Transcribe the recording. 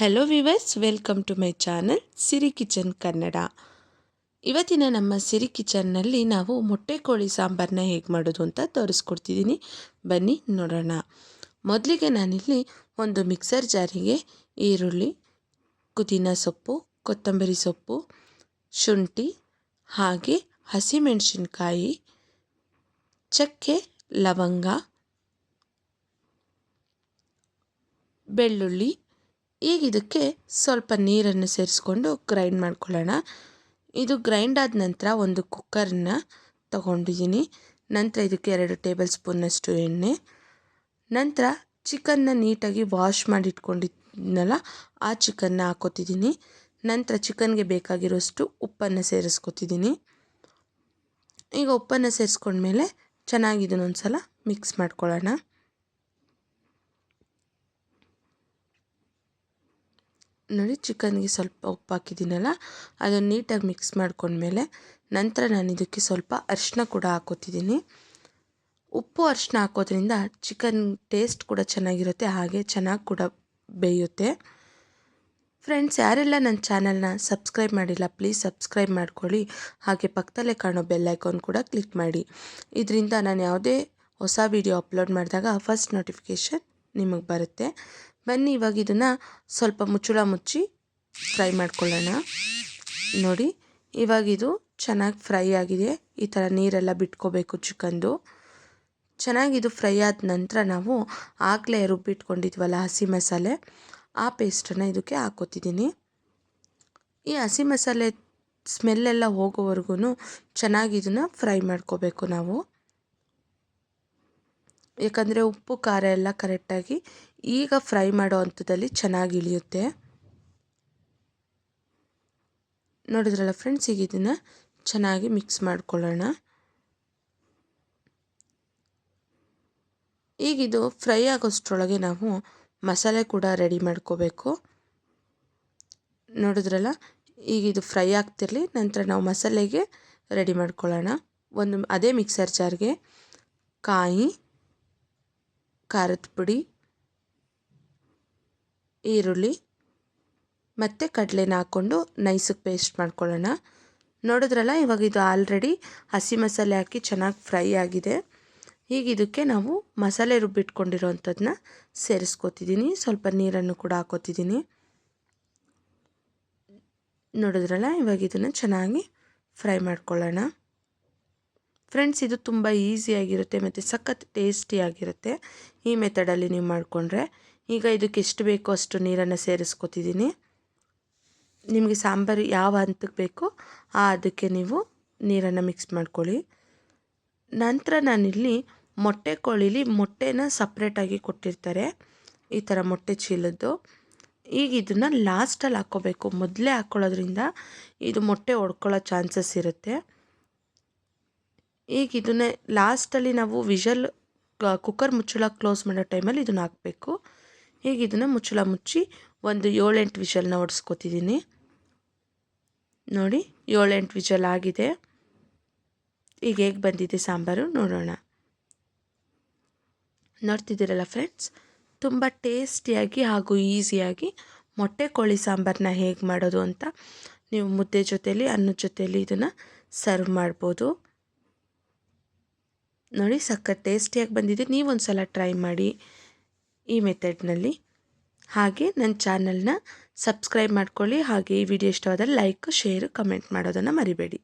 Hello viewers welcome to my channel Siri kitchen Kannada ಇವತ್ತಿನ ನಮ್ಮ ಸಿರಿ ಕಿಚನ್ನಲ್ಲಿ ನಾವು ಮೊಟ್ಟೆ ಕೋಳಿ ಸಾಂಬಾರನ್ನ ಹೇಗೆ ಮಾಡೋದು ಅಂತ ತೋರಿಸ್ಕೊಡ್ತಿದ್ದೀನಿ ಬನ್ನಿ ನೋಡೋಣ. ಮೊದಲಿಗೆ ನಾನಿಲ್ಲಿ ಒಂದು ಮಿಕ್ಸರ್ ಜಾರಿಗೆ ಈರುಳ್ಳಿ, ಪುದೀನ ಸೊಪ್ಪು, ಕೊತ್ತಂಬರಿ ಸೊಪ್ಪು, ಶುಂಠಿ, ಹಾಗೆ ಹಸಿಮೆಣಸಿನ್ಕಾಯಿ, ಚಕ್ಕೆ, ಲವಂಗ, ಬೆಳ್ಳುಳ್ಳಿ ಈಗ ಇದಕ್ಕೆ ಸ್ವಲ್ಪ ನೀರನ್ನು ಸೇರಿಸ್ಕೊಂಡು ಗ್ರೈಂಡ್ ಮಾಡ್ಕೊಳ್ಳೋಣ. ಇದು ಗ್ರೈಂಡ್ ಆದ ನಂತರ ಒಂದು ಕುಕ್ಕರನ್ನ ತಗೊಂಡಿದ್ದೀನಿ. ನಂತರ ಇದಕ್ಕೆ ಎರಡು ಟೇಬಲ್ ಸ್ಪೂನ್ನಷ್ಟು ಎಣ್ಣೆ. ನಂತರ ಚಿಕನ್ನ ನೀಟಾಗಿ ವಾಶ್ ಮಾಡಿ ಇಟ್ಕೊಂಡಿದ್ನಲ್ಲ ಆ ಚಿಕನ್ನ ಹಾಕೋತಿದ್ದೀನಿ ನಂತರ ಚಿಕನ್ಗೆ ಬೇಕಾಗಿರೋಷ್ಟು ಉಪ್ಪನ್ನು ಸೇರಿಸ್ಕೊತಿದ್ದೀನಿ. ಈಗ ಉಪ್ಪನ್ನು ಸೇರಿಸ್ಕೊಂಡ್ಮೇಲೆ ಚೆನ್ನಾಗಿ ಇದನ್ನೊಂದು ಸಲ ಮಿಕ್ಸ್ ಮಾಡ್ಕೊಳ್ಳೋಣ. ನೋಡಿ ಚಿಕನ್ಗೆ ಸ್ವಲ್ಪ ಉಪ್ಪು ಹಾಕಿದ್ದೀನಲ್ಲ, ಅದನ್ನು ನೀಟಾಗಿ ಮಿಕ್ಸ್ ಮಾಡ್ಕೊಂಡ್ಮೇಲೆ ನಂತರ ನಾನು ಇದಕ್ಕೆ ಸ್ವಲ್ಪ ಅರಿಶಿನ ಕೂಡ ಹಾಕೋತಿದ್ದೀನಿ. ಉಪ್ಪು ಅರಿಶಿನ ಹಾಕೋದ್ರಿಂದ ಚಿಕನ್ ಟೇಸ್ಟ್ ಕೂಡ ಚೆನ್ನಾಗಿರುತ್ತೆ, ಹಾಗೆ ಚೆನ್ನಾಗಿ ಕೂಡ ಬೇಯುತ್ತೆ. ಫ್ರೆಂಡ್ಸ್ ಯಾರೆಲ್ಲ ನನ್ನ ಚಾನಲ್ನ ಸಬ್ಸ್ಕ್ರೈಬ್ ಮಾಡಿಲ್ಲ ಪ್ಲೀಸ್ ಸಬ್ಸ್ಕ್ರೈಬ್ ಮಾಡ್ಕೊಳ್ಳಿ. ಹಾಗೆ ಪಕ್ಕದಲ್ಲೇ ಕಾಣೋ ಬೆಲ್ ಐಕಾನ್ ಕೂಡ ಕ್ಲಿಕ್ ಮಾಡಿ. ಇದರಿಂದ ನಾನು ಯಾವುದೇ ಹೊಸ ವಿಡಿಯೋ ಅಪ್ಲೋಡ್ ಮಾಡಿದಾಗ ಫಸ್ಟ್ ನೋಟಿಫಿಕೇಷನ್ ನಿಮಗೆ ಬರುತ್ತೆ. ಬನ್ನಿ, ಇವಾಗ ಇದನ್ನು ಸ್ವಲ್ಪ ಮುಚ್ಚಳ ಮುಚ್ಚಿ ಫ್ರೈ ಮಾಡ್ಕೊಳ್ಳೋಣ. ನೋಡಿ, ಇವಾಗ ಇದು ಚೆನ್ನಾಗಿ ಫ್ರೈ ಆಗಿದೆ. ಈ ಥರ ನೀರೆಲ್ಲ ಬಿಟ್ಕೋಬೇಕು ಚಿಕನ್ದು. ಚೆನ್ನಾಗಿದು ಫ್ರೈ ಆದ ನಂತರ ನಾವು ಆಗಲೇ ರುಬ್ಬಿಟ್ಕೊಂಡಿದ್ವಲ್ಲ ಹಸಿ ಮಸಾಲೆ, ಆ ಪೇಸ್ಟನ್ನು ಇದಕ್ಕೆ ಹಾಕೋತಿದ್ದೀನಿ ಈ ಹಸಿ ಮಸಾಲೆ ಸ್ಮೆಲ್ಲೆಲ್ಲ ಹೋಗೋವರೆಗೂ ಚೆನ್ನಾಗಿ ಇದನ್ನು ಫ್ರೈ ಮಾಡ್ಕೋಬೇಕು ನಾವು. ಯಾಕಂದರೆ ಉಪ್ಪು, ಖಾರ ಎಲ್ಲ ಕರೆಕ್ಟಾಗಿ ಈಗ ಫ್ರೈ ಮಾಡೋ ಹಂತದಲ್ಲಿ ಚೆನ್ನಾಗಿ ಇಳಿಯುತ್ತೆ. ನೋಡಿದ್ರಲ್ಲ ಫ್ರೆಂಡ್ಸ್ ಈಗ ಇದನ್ನು ಚೆನ್ನಾಗಿ ಮಿಕ್ಸ್ ಮಾಡ್ಕೊಳ್ಳೋಣ. ಈಗಿದು ಫ್ರೈ ಆಗೋಷ್ಟರೊಳಗೆ ನಾವು ಮಸಾಲೆ ಕೂಡ ರೆಡಿ ಮಾಡ್ಕೋಬೇಕು. ನೋಡಿದ್ರಲ್ಲ, ಈಗ ಇದು ಫ್ರೈ ಆಗ್ತಿರಲಿ, ನಂತರ ನಾವು ಮಸಾಲೆಗೆ ರೆಡಿ ಮಾಡ್ಕೊಳ್ಳೋಣ. ಒಂದು, ಅದೇ ಮಿಕ್ಸರ್ ಜಾರ್ಗೆ ಕಾಯಿ ಖಾರದ ಪುಡಿ, ಈರುಳ್ಳಿ ಮತ್ತು ಕಡಲೆನ ಹಾಕ್ಕೊಂಡು ನೈಸಿಗೆ ಪೇಸ್ಟ್ ಮಾಡ್ಕೊಳ್ಳೋಣ. ನೋಡಿದ್ರಲ್ಲ, ಇವಾಗ ಇದು ಆಲ್ರೆಡಿ ಹಸಿ ಮಸಾಲೆ ಹಾಕಿ ಚೆನ್ನಾಗಿ ಫ್ರೈ ಆಗಿದೆ. ಈಗ ಇದಕ್ಕೆ ನಾವು ಮಸಾಲೆ ರುಬ್ಬಿಟ್ಕೊಂಡಿರೋವಂಥದ್ದನ್ನ ಸೇರಿಸ್ಕೊತಿದ್ದೀನಿ. ಸ್ವಲ್ಪ ನೀರನ್ನು ಕೂಡ ಹಾಕೋತಿದ್ದೀನಿ. ನೋಡಿದ್ರಲ್ಲ, ಇವಾಗ ಇದನ್ನು ಚೆನ್ನಾಗಿ ಫ್ರೈ ಮಾಡ್ಕೊಳ್ಳೋಣ. ಫ್ರೆಂಡ್ಸ್, ಇದು ತುಂಬ ಈಸಿಯಾಗಿರುತ್ತೆ ಮತ್ತು ಸಖತ್ ಟೇಸ್ಟಿಯಾಗಿರುತ್ತೆ ಈ ಮೆಥಡಲ್ಲಿ ನೀವು ಮಾಡಿಕೊಂಡ್ರೆ. ಈಗ ಇದಕ್ಕೆ ಎಷ್ಟು ಬೇಕೋ ಅಷ್ಟು ನೀರನ್ನು ಸೇರಿಸ್ಕೊತಿದ್ದೀನಿ. ನಿಮಗೆ ಸಾಂಬಾರು ಯಾವ ಹಂತಕ್ಕೆ ಬೇಕೋ ಆ ಅದಕ್ಕೆ ನೀವು ನೀರನ್ನು ಮಿಕ್ಸ್ ಮಾಡ್ಕೊಳ್ಳಿ. ನಂತರ ನಾನಿಲ್ಲಿ ಮೊಟ್ಟೆ ಕೋಳಿಲಿ ಮೊಟ್ಟೆನ ಸಪ್ರೇಟಾಗಿ ಕೊಟ್ಟಿರ್ತಾರೆ. ಈ ಥರ ಮೊಟ್ಟೆ ಚೀಲದ್ದು. ಈಗ ಇದನ್ನು ಲಾಸ್ಟಲ್ಲಿ ಹಾಕ್ಕೋಬೇಕು. ಮೊದಲೇ ಹಾಕ್ಕೊಳ್ಳೋದ್ರಿಂದ ಇದು ಮೊಟ್ಟೆ ಒಡ್ಕೊಳ್ಳೋ ಚಾನ್ಸಸ್ ಇರುತ್ತೆ. ಈಗ ಇದನ್ನೇ ಲಾಸ್ಟಲ್ಲಿ ನಾವು ವಿಷಲ್ ಕುಕ್ಕರ್ ಮುಚ್ಚಳ ಕ್ಲೋಸ್ ಮಾಡೋ ಟೈಮಲ್ಲಿ ಇದನ್ನು ಹಾಕಬೇಕು. ಈಗ ಇದನ್ನು ಮುಚ್ಚಳ ಮುಚ್ಚಿ ಒಂದು ಏಳೆಂಟು ವಿಷಲ್ನ ಹೊಡೆಸ್ಕೊತಿದ್ದೀನಿ ನೋಡಿ, ಏಳೆಂಟು ವಿಷಲ್ ಆಗಿದೆ. ಈಗ ಹೇಗೆ ಬಂದಿದೆ ಸಾಂಬಾರು ನೋಡೋಣ. ನೋಡ್ತಿದ್ದೀರಲ್ಲ ಫ್ರೆಂಡ್ಸ್ ತುಂಬ ಟೇಸ್ಟಿಯಾಗಿ ಹಾಗೂ ಈಸಿಯಾಗಿ ಮೊಟ್ಟೆ ಕೋಳಿ ಸಾಂಬಾರನ್ನ ಹೇಗೆ ಮಾಡೋದು ಅಂತ ನೀವು ಮುದ್ದೆ ಜೊತೆಯಲ್ಲಿ ಅನ್ನದ ಜೊತೆಯಲ್ಲಿ ಇದನ್ನು ಸರ್ವ್ ಮಾಡ್ಬೋದು. ನೋಡಿ, ಸಖತ್ ಟೇಸ್ಟಿಯಾಗಿ ಬಂದಿದೆ. ನೀವೊಂದು ಸಲ ಟ್ರೈ ಮಾಡಿ ಈ ಮೆಥಡ್ನಲ್ಲಿ. ಹಾಗೆ ನನ್ನ ಚಾನಲ್ನ ಸಬ್ಸ್ಕ್ರೈಬ್ ಮಾಡ್ಕೊಳ್ಳಿ. ಹಾಗೆ ಈ ವಿಡಿಯೋ ಇಷ್ಟವಾದರೆ ಲೈಕ್, ಶೇರು, ಕಮೆಂಟ್ ಮಾಡೋದನ್ನು ಮರಿಬೇಡಿ.